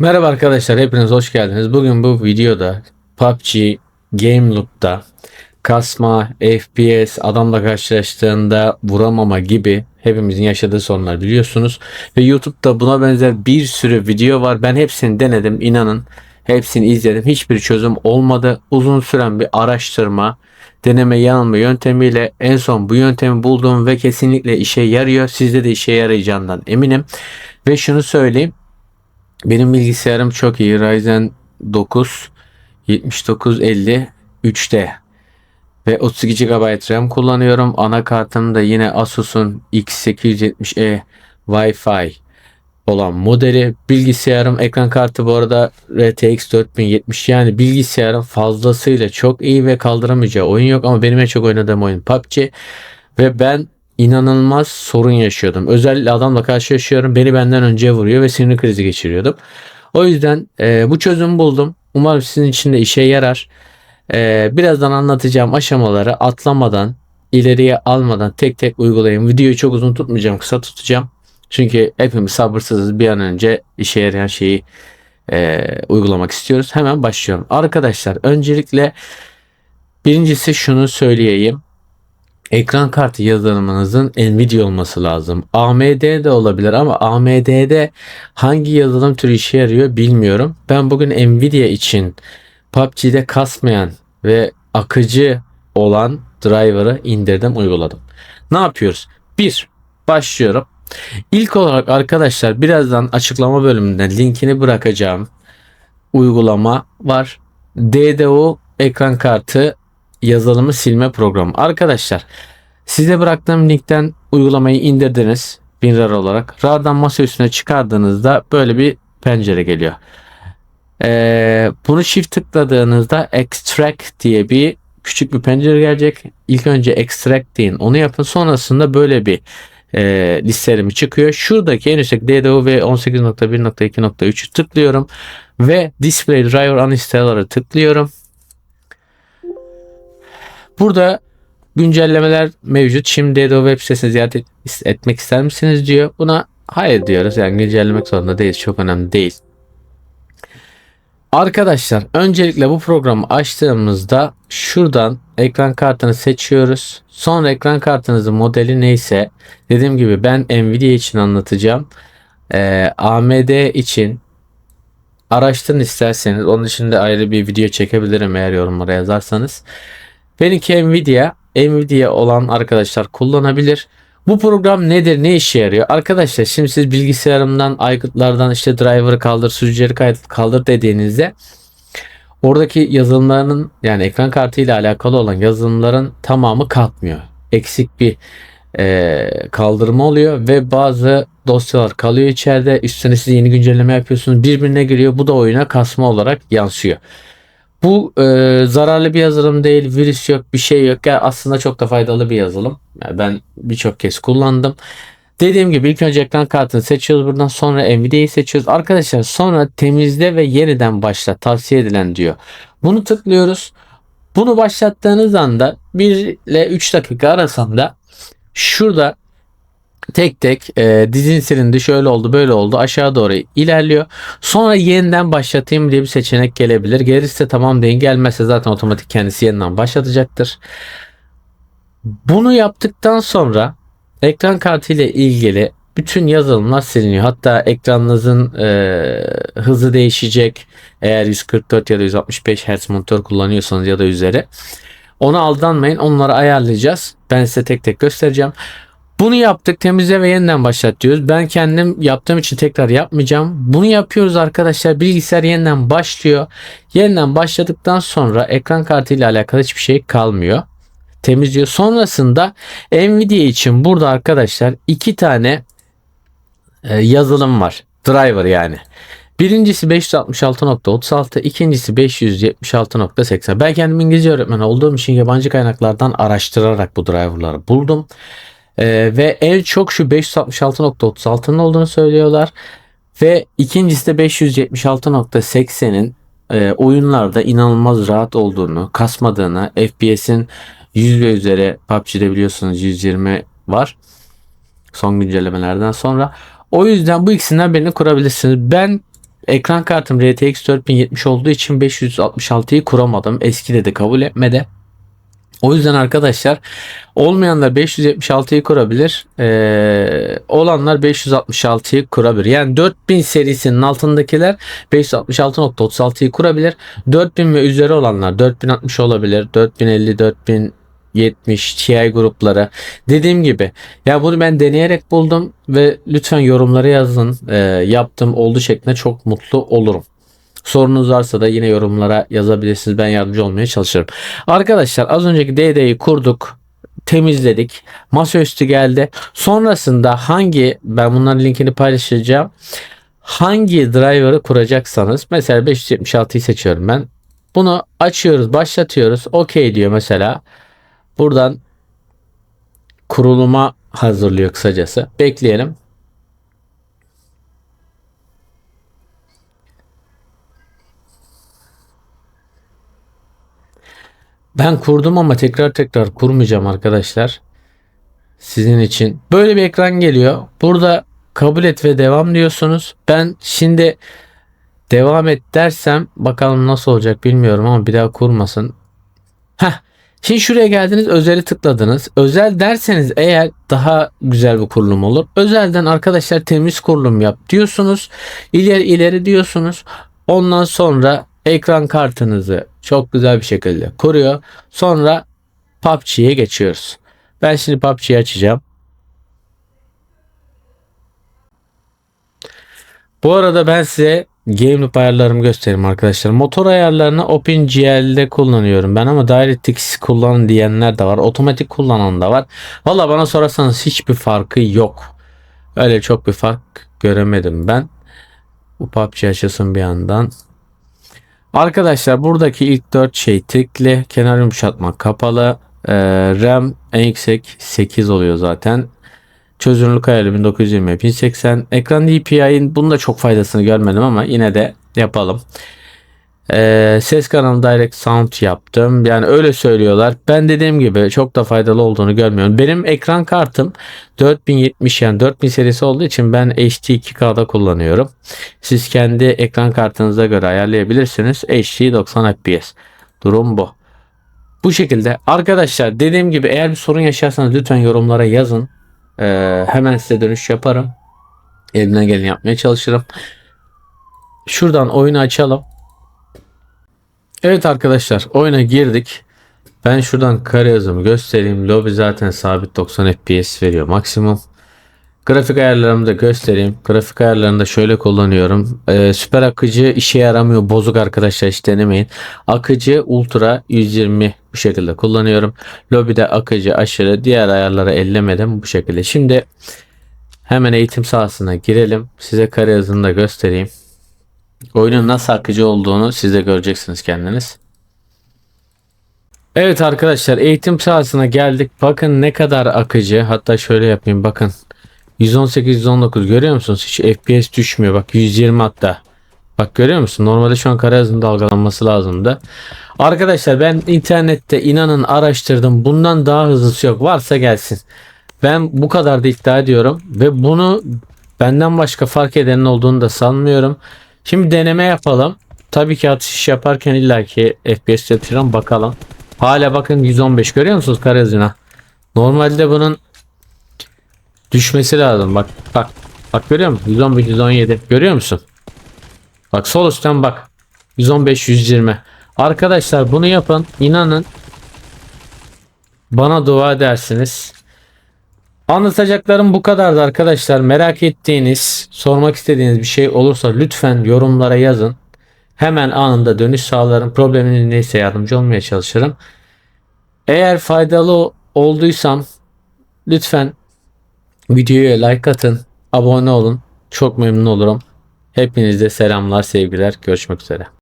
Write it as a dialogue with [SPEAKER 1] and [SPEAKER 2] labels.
[SPEAKER 1] Merhaba arkadaşlar, hepiniz hoş geldiniz. Bugün bu videoda PUBG Game Loop'ta kasma, FPS, adamla karşılaştığında vuramama gibi hepimizin yaşadığı sorunlar biliyorsunuz. Ve YouTube'da buna benzer bir sürü video var. Ben hepsini denedim, inanın. Hepsini izledim. Hiçbir çözüm olmadı. Uzun süren bir araştırma, deneme yanılma yöntemiyle en son bu yöntemi buldum ve kesinlikle işe yarıyor. Sizde de işe yarayacağından eminim. Ve şunu söyleyeyim. Benim bilgisayarım çok iyi. Ryzen 9 7950 3D ve 32 GB RAM kullanıyorum. Anakartım da yine Asus'un X870E Wi-Fi olan modeli. Bilgisayarım ekran kartı bu arada RTX 4070 yani bilgisayarım fazlasıyla çok iyi ve kaldıramayacağı oyun yok ama benim en çok oynadığım oyun PUBG ve ben inanılmaz sorun yaşıyordum. Özellikle adamla karşılaşıyorum. Beni benden önce vuruyor ve sinir krizi geçiriyordum. O yüzden e, bu çözümü buldum. Umarım sizin için de işe yarar. E, birazdan anlatacağım aşamaları atlamadan, ileriye almadan tek tek uygulayın. Videoyu çok uzun tutmayacağım, kısa tutacağım. Çünkü hepimiz sabırsızız bir an önce işe yarayan şeyi e, uygulamak istiyoruz. Hemen başlıyorum. Arkadaşlar öncelikle birincisi şunu söyleyeyim. Ekran kartı yazılımınızın Nvidia olması lazım. AMD de olabilir ama AMD'de hangi yazılım türü işe yarıyor bilmiyorum. Ben bugün Nvidia için PUBG'de kasmayan ve akıcı olan driver'ı indirdim uyguladım. Ne yapıyoruz? 1. Başlıyorum. İlk olarak arkadaşlar birazdan açıklama bölümünden linkini bırakacağım uygulama var. DDO ekran kartı yazılımı silme programı. Arkadaşlar size bıraktığım linkten uygulamayı indirdiniz WinRAR olarak. RAR'dan masa üstüne çıkardığınızda böyle bir pencere geliyor. Ee, bunu çift tıkladığınızda extract diye bir küçük bir pencere gelecek. İlk önce extract deyin onu yapın. Sonrasında böyle bir e, listelemi çıkıyor. Şuradaki en üstteki DDO ve 18.1.2.3'ü tıklıyorum. Ve Display Driver Uninstaller'ı tıklıyorum. Burada güncellemeler mevcut. Şimdi DDO web sitesini ziyaret etmek ister misiniz diyor. Buna hayır diyoruz. Yani güncellemek zorunda değiliz. Çok önemli değil. Arkadaşlar öncelikle bu programı açtığımızda şuradan ekran kartını seçiyoruz. Sonra ekran kartınızın modeli neyse dediğim gibi ben Nvidia için anlatacağım. Ee, AMD için araştırın isterseniz onun için de ayrı bir video çekebilirim eğer yorumlara yazarsanız. Benimki Nvidia. Nvidia olan arkadaşlar kullanabilir. Bu program nedir? Ne işe yarıyor? Arkadaşlar şimdi siz bilgisayarımdan, aygıtlardan işte driver'ı kaldır, sürücüleri kaldır dediğinizde oradaki yazılımların yani ekran kartı ile alakalı olan yazılımların tamamı kalkmıyor. Eksik bir e, kaldırma oluyor ve bazı dosyalar kalıyor içeride. Üstüne siz yeni güncelleme yapıyorsunuz. Birbirine giriyor. Bu da oyuna kasma olarak yansıyor. Bu e, zararlı bir yazılım değil, virüs yok, bir şey yok. Yani aslında çok da faydalı bir yazılım. Yani ben birçok kez kullandım. Dediğim gibi ilk önce ekran kartını seçiyoruz buradan sonra Nvidia'yı seçiyoruz. Arkadaşlar sonra temizle ve yeniden başla tavsiye edilen diyor. Bunu tıklıyoruz. Bunu başlattığınız anda 1 ile 3 dakika arasında şurada tek tek e, dizin silindi şöyle oldu böyle oldu aşağı doğru ilerliyor. Sonra yeniden başlatayım diye bir seçenek gelebilir. Gelirse tamam deyin gelmezse zaten otomatik kendisi yeniden başlatacaktır. Bunu yaptıktan sonra ekran kartı ile ilgili bütün yazılımlar siliniyor. Hatta ekranınızın e, hızı değişecek. Eğer 144 ya da 165 Hz monitör kullanıyorsanız ya da üzeri. Ona aldanmayın. Onları ayarlayacağız. Ben size tek tek göstereceğim. Bunu yaptık temizle ve yeniden başlat diyoruz. Ben kendim yaptığım için tekrar yapmayacağım. Bunu yapıyoruz arkadaşlar. Bilgisayar yeniden başlıyor. Yeniden başladıktan sonra ekran kartı ile alakalı hiçbir şey kalmıyor. Temizliyor. Sonrasında Nvidia için burada arkadaşlar iki tane e, yazılım var. Driver yani. Birincisi 566.36, ikincisi 576.80. Ben kendim İngilizce öğretmeni olduğum için yabancı kaynaklardan araştırarak bu driverları buldum. Ee, ve en çok şu 566.36'nın olduğunu söylüyorlar. Ve ikincisi de 576.80'in e, oyunlarda inanılmaz rahat olduğunu, kasmadığını, FPS'in 100 ve üzeri PUBG'de biliyorsunuz 120 var. Son güncellemelerden sonra. O yüzden bu ikisinden birini kurabilirsiniz. Ben ekran kartım RTX 4070 olduğu için 566'yı kuramadım. Eski de kabul etmedi. O yüzden arkadaşlar olmayanlar 576'yı kurabilir. Ee, olanlar 566'yı kurabilir. Yani 4000 serisinin altındakiler 566.36'yı kurabilir. 4000 ve üzeri olanlar 4060 olabilir. 4050, 4070 Ti grupları. Dediğim gibi ya bunu ben deneyerek buldum ve lütfen yorumlara yazın. Ee, yaptım oldu şeklinde çok mutlu olurum. Sorunuz varsa da yine yorumlara yazabilirsiniz. Ben yardımcı olmaya çalışırım. Arkadaşlar az önceki DD'yi kurduk. Temizledik. Masaüstü geldi. Sonrasında hangi ben bunların linkini paylaşacağım. Hangi driver'ı kuracaksanız mesela 576'yı seçiyorum ben. Bunu açıyoruz, başlatıyoruz. OK diyor mesela. Buradan kuruluma hazırlıyor kısacası. Bekleyelim. Ben kurdum ama tekrar tekrar kurmayacağım arkadaşlar. Sizin için. Böyle bir ekran geliyor. Burada kabul et ve devam diyorsunuz. Ben şimdi devam et dersem bakalım nasıl olacak bilmiyorum ama bir daha kurmasın. Heh. Şimdi şuraya geldiniz özeli tıkladınız. Özel derseniz eğer daha güzel bir kurulum olur. Özelden arkadaşlar temiz kurulum yap diyorsunuz. İleri ileri diyorsunuz. Ondan sonra ekran kartınızı çok güzel bir şekilde kuruyor. Sonra PUBG'ye geçiyoruz. Ben şimdi PUBG'yi açacağım. Bu arada ben size Game Loop ayarlarımı göstereyim arkadaşlar. Motor ayarlarını OpenGL'de kullanıyorum ben ama DirectX kullanın diyenler de var. Otomatik kullanan da var. Valla bana sorarsanız hiçbir farkı yok. Öyle çok bir fark göremedim ben. Bu PUBG açılsın bir yandan. Arkadaşlar buradaki ilk 4 şey tıklı. Kenar yumuşatma kapalı. Ee, RAM en yüksek 8 oluyor zaten. Çözünürlük ayarı 1920 1080. Ekran DPI'nin bunun da çok faydasını görmedim ama yine de yapalım. Ee, ses kanalı Direct Sound yaptım. Yani öyle söylüyorlar. Ben dediğim gibi çok da faydalı olduğunu görmüyorum. Benim ekran kartım 4070 yani 4000 serisi olduğu için ben HD 2K'da kullanıyorum. Siz kendi ekran kartınıza göre ayarlayabilirsiniz. HD 90 FPS. Durum bu. Bu şekilde arkadaşlar dediğim gibi eğer bir sorun yaşarsanız lütfen yorumlara yazın. Ee, hemen size dönüş yaparım. Elimden geleni yapmaya çalışırım. Şuradan oyunu açalım. Evet arkadaşlar oyuna girdik. Ben şuradan kare yazımı göstereyim. Lobby zaten sabit 90 FPS veriyor maksimum. Grafik ayarlarımı da göstereyim. Grafik ayarlarını da şöyle kullanıyorum. Ee, süper akıcı işe yaramıyor. Bozuk arkadaşlar hiç denemeyin. Akıcı ultra 120 bu şekilde kullanıyorum. Lobby'de akıcı aşırı diğer ayarları ellemedim bu şekilde. Şimdi hemen eğitim sahasına girelim. Size kare yazını da göstereyim. Oyunun nasıl akıcı olduğunu siz de göreceksiniz kendiniz. Evet arkadaşlar eğitim sahasına geldik. Bakın ne kadar akıcı. Hatta şöyle yapayım bakın. 118 119 görüyor musunuz? Hiç FPS düşmüyor. Bak 120 hatta. Bak görüyor musun? Normalde şu an kare hızında dalgalanması lazımdı. Arkadaşlar ben internette inanın araştırdım. Bundan daha hızlısı yok. Varsa gelsin. Ben bu kadar da iddia ediyorum. Ve bunu benden başka fark edenin olduğunu da sanmıyorum. Şimdi deneme yapalım. Tabii ki atış yaparken illaki FPS yapacağım bakalım. Hala bakın 115 görüyor musunuz kare hızına? Normalde bunun düşmesi lazım. Bak bak bak görüyor musun? 115 117 görüyor musun? Bak sol üstten bak. 115 120. Arkadaşlar bunu yapın. İnanın bana dua edersiniz. Anlatacaklarım bu kadardı arkadaşlar. Merak ettiğiniz, sormak istediğiniz bir şey olursa lütfen yorumlara yazın. Hemen anında dönüş sağlarım. Probleminiz neyse yardımcı olmaya çalışırım. Eğer faydalı olduysam lütfen videoya like atın, abone olun. Çok memnun olurum. Hepinize selamlar, sevgiler. Görüşmek üzere.